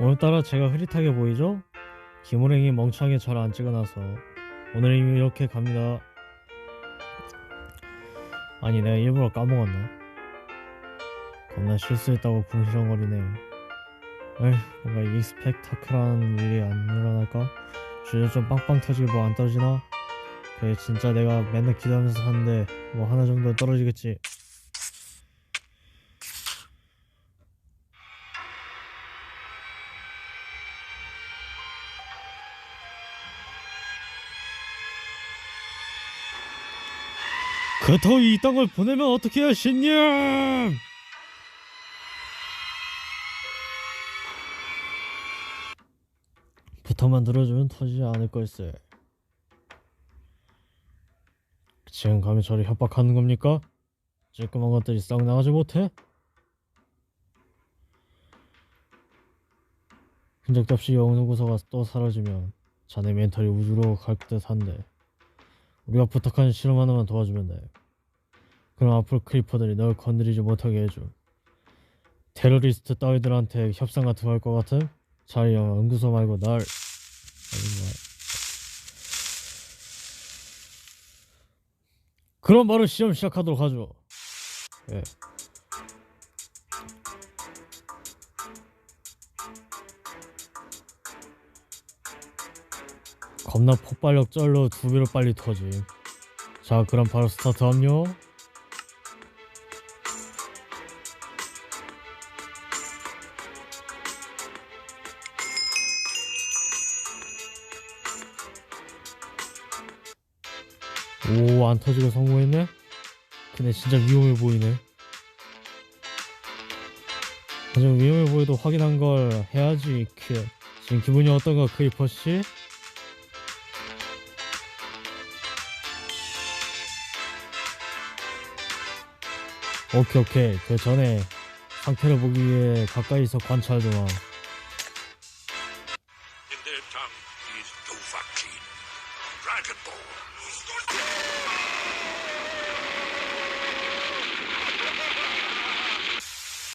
오늘따라 제가 흐릿하게 보이죠? 김호랭이 멍청하게 절안 찍어놔서 오늘 이미 이렇게 갑니다. 아니 내가 일부러 까먹었나? 겁나 실수했다고 궁시렁거리네. 에휴 뭔가 익스펙타클한 일이 안 일어날까? 주저 좀 빵빵 터지게 뭐 안 떨어지나? 그래 진짜 내가 맨날 기도하면서 사는데 뭐 하나 정도는 떨어지겠지. 그렇다고 이딴 걸 보내면 어떻게 해요 신님 부탁만 들어주면 터지지 않을 걸세 지금 감히 저를 협박하는 겁니까? 쬐끄만 것들이 썩 나가지 못해? 흔적도 없이 영구소가 또 사라지면 자네 멘탈이 우주로 갈 듯한데 우리가 부탁하는 실험 하나만 도와주면 돼. 그럼 앞으로 크리퍼들이 널 건드리지 못하게 해줘. 테러리스트 따위들한테 협상 같은 거 할 것 같음? 차라리 연구소 말고 날. 그럼 바로 시험 시작하도록 하죠. 예. 겁나 폭발력 쩔로 두 배로 빨리 터짐. 자, 그럼 바로 스타트 합류. 오, 안 터지고 성공했네? 근데 진짜 위험해 보이네. 하지만 위험해 보여도 확인한 걸 해야지, 큐. 지금 기분이 어떤가, 크리퍼 씨? 오케이 오케이. 그 전에 상태를 보기 위해 가까이서 관찰 좀 In